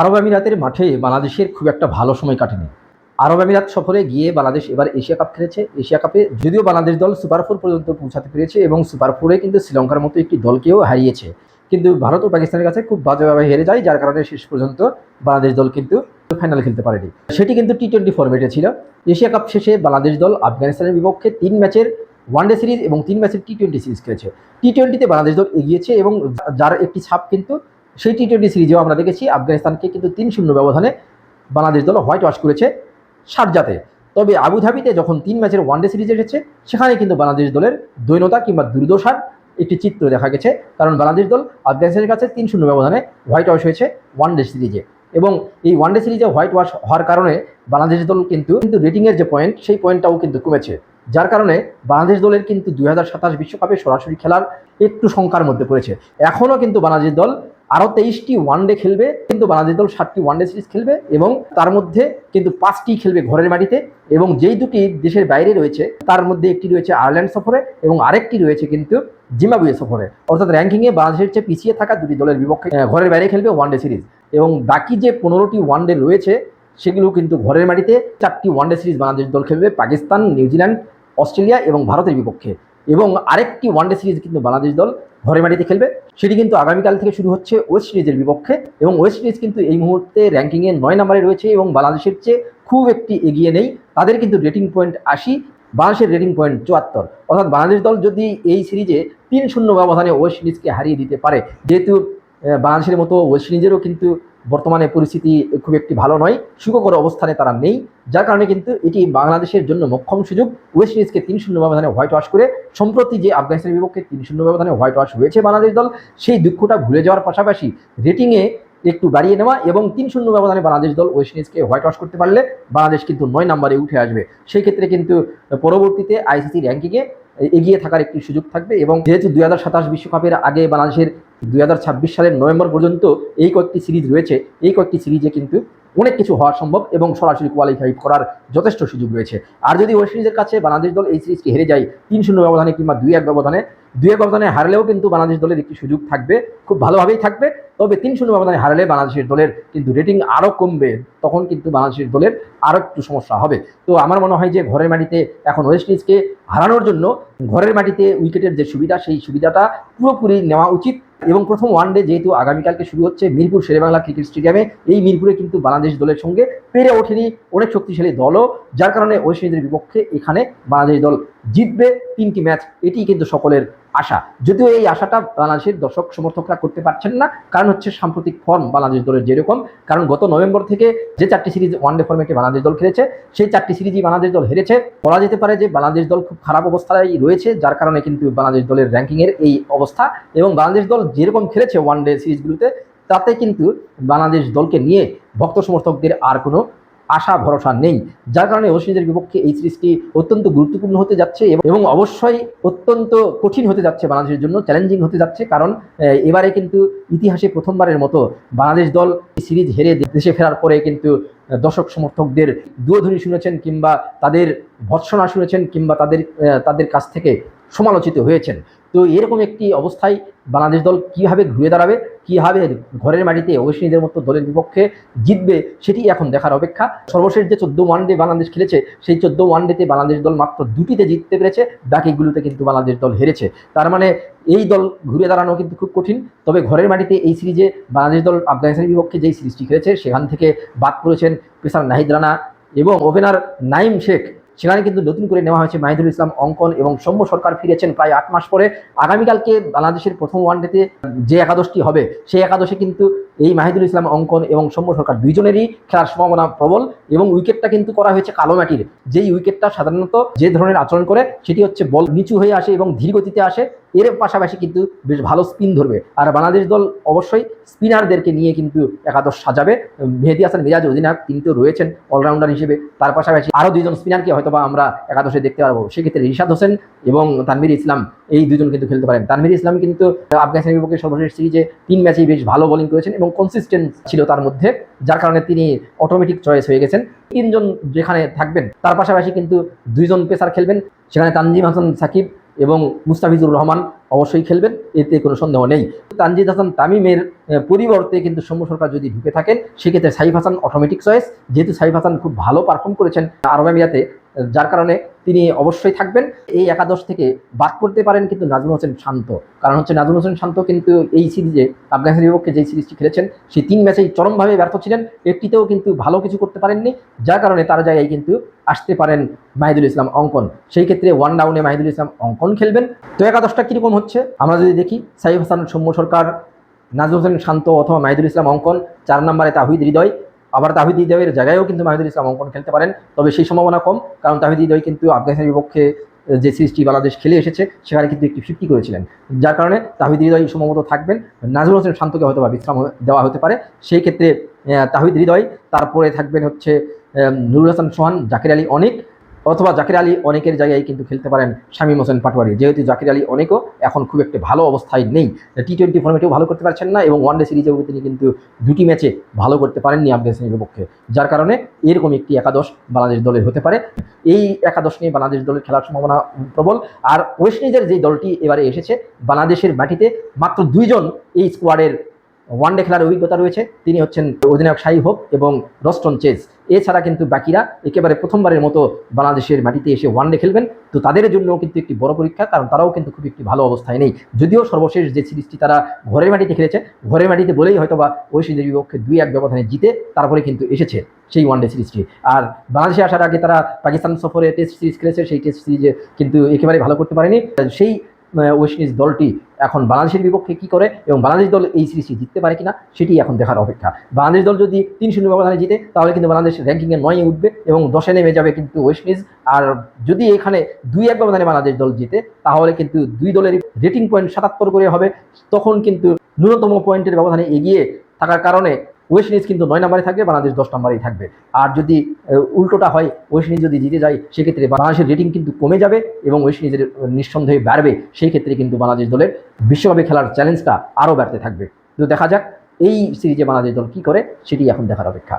আরব আমিরাতের মাঠে বাংলাদেশের খুব একটা ভালো সময় কাটেনি। আরব আমিরাত সফরে গিয়ে বাংলাদেশ এবার এশিয়া কাপ খেলেছে। এশিয়া কাপে যদিও বাংলাদেশ দল সুপার ফোর পর্যন্ত পৌঁছাতে পেরেছে এবং সুপার ফোরে কিন্তু শ্রীলঙ্কার মতো একটি দলকেও হারিয়েছে। কিন্তু ভারত ও পাকিস্তানের কাছে খুব বাজেভাবে হেরে যায়, যার কারণে শেষ পর্যন্ত বাংলাদেশ দল কিন্তু ফাইনাল খেলতে পারেনি। সেটি কিন্তু টি টোয়েন্টি ফরম্যাটে ছিল। এশিয়া কাপ শেষে বাংলাদেশ দল আফগানিস্তানের বিপক্ষে তিন ম্যাচের ওয়ানডে সিরিজ এবং তিন ম্যাচের টি টোয়েন্টি সিরিজ খেলেছে। টি টোয়েন্টিতে বাংলাদেশ দল এগিয়েছে এবং যার একটি ছাপ কিন্তু সেই টি টোয়েন্টি সিরিজেও আমরা দেখেছি আফগানিস্তানকে কিন্তু তিন শূন্য ব্যবধানে বাংলাদেশ দল হোয়াইট ওয়াশ করেছে শারজাতে তবে আবুধাবিতে যখন তিন ম্যাচের ওয়ানডে সিরিজ এসেছে, সেখানে কিন্তু বাংলাদেশ দলের দৈনতা কিংবা দুর্দশার একটি চিত্র দেখা গেছে। কারণ বাংলাদেশ দল আফগানিস্তানের কাছে তিন শূন্য ব্যবধানে হোয়াইট ওয়াশ হয়েছে ওয়ানডে সিরিজে। এবং এই ওয়ানডে সিরিজে হোয়াইট ওয়াশ হওয়ার কারণে বাংলাদেশ দল কিন্তু কিন্তু রেটিংয়ের যে পয়েন্ট সেই পয়েন্টটাও কিন্তু কমেছে। যার কারণে বাংলাদেশ দলের কিন্তু দুই বিশ্বকাপে সরাসরি খেলার একটু শঙ্কার মধ্যে পড়েছে। এখনও কিন্তু বাংলাদেশ দল আরও তেইশটি ওয়ানডে খেলবে, কিন্তু বাংলাদেশ দল ষাটটি ওয়ানডে সিরিজ খেলবে এবং তার মধ্যে কিন্তু পাঁচটি খেলবে ঘরের মাটিতে এবং যেই দুটি দেশের বাইরে রয়েছে, তার মধ্যে একটি রয়েছে আয়ারল্যান্ড সফরে এবং আরেকটি রয়েছে কিন্তু জিম্বাবুয়ে সফরে। অর্থাৎ র্যাঙ্কিংয়ে বাংলাদেশের চেয়ে পিছিয়ে থাকা দুটি দলের বিপক্ষে ঘরের বাইরে খেলবে ওয়ানডে সিরিজ এবং বাকি যে পনেরোটি ওয়ানডে রয়েছে, সেগুলো কিন্তু ঘরের মাটিতে চারটি ওয়ানডে সিরিজ বাংলাদেশ দল খেলবে, পাকিস্তান, নিউজিল্যান্ড, অস্ট্রেলিয়া এবং ভারতের বিপক্ষে। এবং আরেকটি ওয়ানডে সিরিজ কিন্তু বাংলাদেশ দল ঘরে মাটিতে খেলবে। সেটি কিন্তু আগামীকাল থেকে শুরু হচ্ছে ওয়েস্ট ইন্ডিজের বিপক্ষে এবং ওয়েস্ট ইন্ডিজ কিন্তু এই মুহূর্তে র্যাঙ্কিংয়ে নয় নম্বরে রয়েছে এবং বাংলাদেশের চেয়ে খুব একটি এগিয়ে নেই। তাদের কিন্তু রেটিং পয়েন্ট আশি, বাংলাদেশের রেটিং পয়েন্ট চুয়াত্তর। অর্থাৎ বাংলাদেশ দল যদি এই সিরিজে তিন শূন্য ব্যবধানে ওয়েস্ট ইন্ডিজকে হারিয়ে দিতে পারে, যেহেতু বাংলাদেশের মতো ওয়েস্ট ইন্ডিজেরও কিন্তু বর্তমানে পরিস্থিতি খুব একটি ভালো নয়, সুখকর অবস্থানে তারা নেই। যার কারণে কিন্তু এটি বাংলাদেশের জন্য মোক্ষম সুযোগ। ওয়েস্ট ইন্ডিজকে তিন শূন্য ব্যবধানে হোয়াইট ওয়াশ করে, সম্প্রতি যে আফগানিস্তানের বিপক্ষে তিন শূন্য ব্যবধানে হোয়াইট ওয়াশ হয়েছে বাংলাদেশ দল, সেই দুঃখটা ভুলে যাওয়ার পাশাপাশি রেটিংয়ে একটু বাড়িয়ে নেওয়া এবং তিন শূন্য ব্যবধানে বাংলাদেশ দল ওয়েস্ট ইন্ডিজকে হোয়াইট ওয়াশ করতে পারলে বাংলাদেশ কিন্তু নয় নম্বরে উঠে আসবে। সেই ক্ষেত্রে কিন্তু পরবর্তীতে আইসিসি র্যাঙ্কিংয়ে এগিয়ে থাকার একটি সুযোগ থাকবে এবং যেহেতু দুই হাজার সাতাশ বিশ্বকাপের আগে বাংলাদেশের দুই হাজার ছাব্বিশ সালের নভেম্বর পর্যন্ত এই কয়েকটি সিরিজ রয়েছে, এই কয়েকটি সিরিজে কিন্তু অনেক কিছু হওয়া সম্ভব এবং সরাসরি কোয়ালিফাই করার যথেষ্ট সুযোগ রয়েছে। আর যদি ওয়েস্ট ইন্ডিজের কাছে বাংলাদেশ দল এই সিরিজকে হেরে যায়, তিন শূন্য ব্যবধানে কিংবা দুই এক ব্যবধানে এক ব্যবধানে হারলেও কিন্তু বাংলাদেশ দলের একটি সুযোগ থাকবে, খুব ভালোভাবেই থাকবে। তবে তিন শূন্য ব্যবধানে হারলে বাংলাদেশের দলের কিন্তু রেটিং আরও কমবে, তখন কিন্তু বাংলাদেশের দলের আরও একটু সমস্যা হবে। তো আমার মনে হয় যে ঘরের মাটিতে এখন ওয়েস্ট ইন্ডিজকে হারানোর জন্য ঘরের মাটিতে উইকেটের যে সুবিধা, সেই সুবিধাটা পুরোপুরি নেওয়া উচিত। এবং প্রথম ওয়ানডে যেহেতু আগামীকালকে শুরু হচ্ছে মিরপুর শেরেবাংলা ক্রিকেট স্টেডিয়ামে এই মিরপুরে কিন্তু বাংলাদেশ দলের সঙ্গে পেরে ওঠেনি অনেক শক্তিশালী দলও, যার কারণে ওয়েস্ট ইন্ডিজের বিপক্ষে এখানে বাংলাদেশ দল জিতবে তিনটি ম্যাচ এটি কিন্তু সকলের আশা। যদিও এই আশাটা বাংলাদেশের দর্শক সমর্থকরা করতে পারছেন না, কারণ হচ্ছে সাম্প্রতিক ফর্ম বাংলাদেশ দলের যেরকম। কারণ গত নভেম্বর থেকে যে চারটি সিরিজ ওয়ানডে ফর্মেটে বাংলাদেশ দল খেলেছে, সেই চারটি সিরিজই বাংলাদেশ দল হেরেছে। বলা যেতে পারে যে বাংলাদেশ দল খুব খারাপ অবস্থায় রয়েছে, যার কারণে কিন্তু বাংলাদেশ দলের র্যাঙ্কিংয়ের এই অবস্থা। এবং বাংলাদেশ দল যেরকম খেলেছে ওয়ানডে সিরিজগুলোতে তাতে কিন্তু বাংলাদেশ দলকে নিয়ে ভক্ত সমর্থকদের আর কোনো আশা, ভরসা নেই। যার কারণে ওয়েস্ট বিপক্ষে এই সিরিজটি অত্যন্ত গুরুত্বপূর্ণ হতে যাচ্ছে এবং- অবশ্যই অত্যন্ত কঠিন হতে যাচ্ছে বাংলাদেশের জন্য চ্যালেঞ্জিং হতে যাচ্ছে। কারণ এবারে কিন্তু ইতিহাসে প্রথমবারের মতো বাংলাদেশ দল এই সিরিজ হেরে দেশে ফেরার পরে কিন্তু দর্শক সমর্থকদের দুয়োধ্বনি শুনেছেন কিংবা তাদের ভৎসনা শুনেছেন কিংবা তাদের তাদের কাছ থেকে সমালোচিত হয়েছেন। তো এরকম একটি অবস্থায় বাংলাদেশ দল কীভাবে ঘুরে দাঁড়াবে, কীভাবে ঘরের মাটিতে ওয়েস্ট মতো দলের বিপক্ষে জিতবে, সেটি এখন দেখার অপেক্ষা। সর্বশেষ যে চোদ্দ ওয়ানডে বাংলাদেশ খেলেছে, সেই চোদ্দ ওয়ানডেতে বাংলাদেশ দল মাত্র দুটিতে জিততে পেরেছে, বাকিগুলোতে কিন্তু বাংলাদেশ দল হেরেছে। তার মানে এই দল ঘুরে দাঁড়ানো কিন্তু খুব কঠিন। তবে ঘরের মাটিতে এই সিরিজে বাংলাদেশ দল আফগানিস্তানের বিপক্ষে যেই সিরিজটি খেলেছে, সেখান থেকে বাদ পড়েছেন পেসার নাহিদ রানা এবং ওপেনার নাইম শেখ। সেখানে কিন্তু নতুন করে নেওয়া হয়েছে মাহিদুল ইসলাম অঙ্কন এবং সৌম্য সরকার ফিরেছেন প্রায় আট মাস পরে। আগামীকালকে বাংলাদেশের প্রথম ওয়ানডেতে যে একাদশটি হবে, সেই একাদশে কিন্তু এই মাহিদুল ইসলাম অঙ্কন এবং সৌম্য সরকার দুইজনেরই খেলার সম্ভাবনা প্রবল এবং উইকেটটা কিন্তু করা হয়েছে কালো মাটির। যেই উইকেটটা সাধারণত যে ধরনের আচরণ করে, সেটি হচ্ছে বল নিচু হয়ে আসে এবং ধীর গতিতে আসে। এর পাশাপাশি কিন্তু বেশ ভালো স্পিন ধরবে। আর বাংলাদেশ দল অবশ্যই স্পিনারদেরকে নিয়ে কিন্তু একাদশ সাজাবে। মেহেদি হাসান মিরাজ অধিনায়ক তিনি তো রয়েছেন অলরাউন্ডার হিসেবে। তার পাশাপাশি আরও দুইজন স্পিনারকে হয়তোবা আমরা একাদশে দেখতে পারব। সেক্ষেত্রে রিশাদ হোসেন এবং তানভীর ইসলাম এই দুজন কিন্তু খেলতে পারেন। তানভীর ইসলাম কিন্তু আফগানিস্তানের বিপক্ষে সর্বশেষ সিরিজে তিন ম্যাচেই বেশ ভালো বোলিং করেছেন এবং কনসিস্টেন্ট ছিল তার মধ্যে, যার কারণে তিনি অটোমেটিক চয়েস হয়ে গেছেন। তিনজন যেখানে থাকবেন, তার পাশাপাশি কিন্তু দুইজন পেসার খেলবেন, সেখানে তানজিম হাসান সাকিব এবং মুস্তাফিজুর রহমান অবশ্যই খেলবেন, এতে কোনো সন্দেহ নেই। তানজিদ হাসান তামিমের পরিবর্তে কিন্তু সৌম্য সরকার যদি ঢুকে থাকেন, সেক্ষেত্রে সাইফ হাসান অটোমেটিক চয়েস যেহেতু সাইফ হাসান খুব ভালো পারফর্ম করেছেন, আরব আমিরাতে যার কারণে তিনি অবশ্যই থাকবেন। এই একাদশ থেকে বাদ করতে পারেন কিন্তু নাজমুল হোসেন শান্ত। কারণ হচ্ছে নাজমুল হোসেন শান্ত কিন্তু এই সিরিজে আফগানিস্তানের বিপক্ষে যেই সিরিজটি খেলেছেন সেই তিন ম্যাচেই চরমভাবে ব্যর্থ ছিলেন। একটিতেও কিন্তু ভালো কিছু করতে পারেননি, যার কারণে তার জায়গায় কিন্তু আসতে পারেন মাহিদুল ইসলাম অঙ্কন। সেই ক্ষেত্রে ওয়ান ডাউনে মাহিদুল ইসলাম অঙ্কন খেলবেন। তো একাদশটা কীরকম হচ্ছে? আমরা যদি দেখি, সাইফ হাসান সৌম্য সরকার, নাজমুল হোসেন শান্ত অথবা মাহিদুল ইসলাম অঙ্কন, চার নম্বরে তাহিদ হৃদয়। আবার তাহিদ হৃদয়ের জায়গায়ও কিন্তু মাহিদুল ইসলাম অঙ্কন খেলতে পারেন, তবে সেই সম্ভাবনা কম, কারণ তাহিদ হৃদয় কিন্তু আফগানিস্তানের বিপক্ষে যে সিরিজটি বাংলাদেশ খেলে এসেছে, সেখানে কিন্তু একটি ফিফটি করেছিলেন। যার কারণে তাহিদ হৃদয় সম্ভবত থাকবেন, নাজমুল হোসেন শান্তকে হয়তো বা বিশ্রাম দেওয়া হতে পারে। সেই ক্ষেত্রে তাহিদ হৃদয় তারপরে থাকবেন হচ্ছে নুরুল হাসান সোহান, জাকির আলী অনেক অথবা জাকির আলী অনেকের জায়গায় কিন্তু খেলতে পারেন শামীম হোসেন পাটোয়ারি। যেহেতু জাকির আলী অনেকও এখন খুব একটা ভালো অবস্থায় নেই টি টোয়েন্টি ফর্মেটেও ভালো করতে পারছেন না এবং ওয়ানডে সিরিজেও তিনি কিন্তু দুটি ম্যাচে ভালো করতে পারেননি আফগানিস্তানের বিপক্ষে। যার কারণে এরকম একটি একাদশ বাংলাদেশ দলের হতে পারে। এই একাদশ নিয়ে বাংলাদেশ দলের খেলার সম্ভাবনা প্রবল। আর ওয়েস্ট ইন্ডিজের যে দলটি এবারে এসেছে, বাংলাদেশের মাটিতে মাত্র দুইজন এই স্কোয়াডের ওয়ানডে খেলার অভিজ্ঞতা রয়েছে। তিনি হচ্ছেন অধিনায়ক শাহী হোপ এবং রস্টন চেজ। এছাড়া কিন্তু বাকিরা একেবারে প্রথমবারের মতো বাংলাদেশের মাটিতে এসে ওয়ানডে খেলবেন। তো তাদের জন্য কিন্তু একটি বড় পরীক্ষা, কারণ তারাও কিন্তু খুব একটি ভালো অবস্থায় নেই। যদিও সর্বশেষ যে সিরিজটি তারা ঘরের মাটিতে খেলেছে, ঘরের মাটিতে বলেই হয়তো বা ওয়েস্ট ইন্ডিজের বিপক্ষে দুই এক ব্যবধানে জিতে তারপরে কিন্তু এসেছে সেই ওয়ানডে সিরিজটি। আর বাংলাদেশে আসার আগে তারা পাকিস্তান সফরে টেস্ট সিরিজ খেলেছে, সেই টেস্ট সিরিজে কিন্তু একেবারে ভালো করতে পারেনি। সেই ওয়েস্ট ইন্ডিজ দলটি এখন বাংলাদেশের বিপক্ষে কি করে এবং বাংলাদেশ দল এই সিরিজটি জিততে পারে কিনা সেটি এখন দেখার অপেক্ষা। বাংলাদেশ দল যদি তিন শূন্য ব্যবধানে জিতে, তাহলে কিন্তু বাংলাদেশ র্যাঙ্কিংয়ে নয়ে উঠবে এবং দশে নেমে যাবে কিন্তু ওয়েস্ট ইন্ডিজ আর যদি এখানে দুই এক ব্যবধানে বাংলাদেশ দল জিতে, তাহলে কিন্তু দুই দলের রেটিং পয়েন্ট সাতাত্তর করে হবে। তখন কিন্তু ন্যূনতম পয়েন্টের ব্যবধানে এগিয়ে থাকার কারণে ওয়েস্ট ইন্ডিজ কিন্তু নয় নম্বরে থাকবে, বাংলাদেশ দশ নম্বরেই থাকবে। আর যদি উল্টোটা হয় ওয়েস্ট ইন্ডিজ যদি জিতে যায়, সেক্ষেত্রে বাংলাদেশের রেটিং কিন্তু কমে যাবে এবং ওয়েস্ট ইন্ডিজের নিঃসন্দেহে বাড়বে। সেই ক্ষেত্রে কিন্তু বাংলাদেশ দলের বিশ্বকাপে খেলার চ্যালেঞ্জটা আরও বাড়তে থাকবে। তো দেখা যাক, এই সিরিজে বাংলাদেশ দল কী করে, সেটি এখন দেখার অপেক্ষা।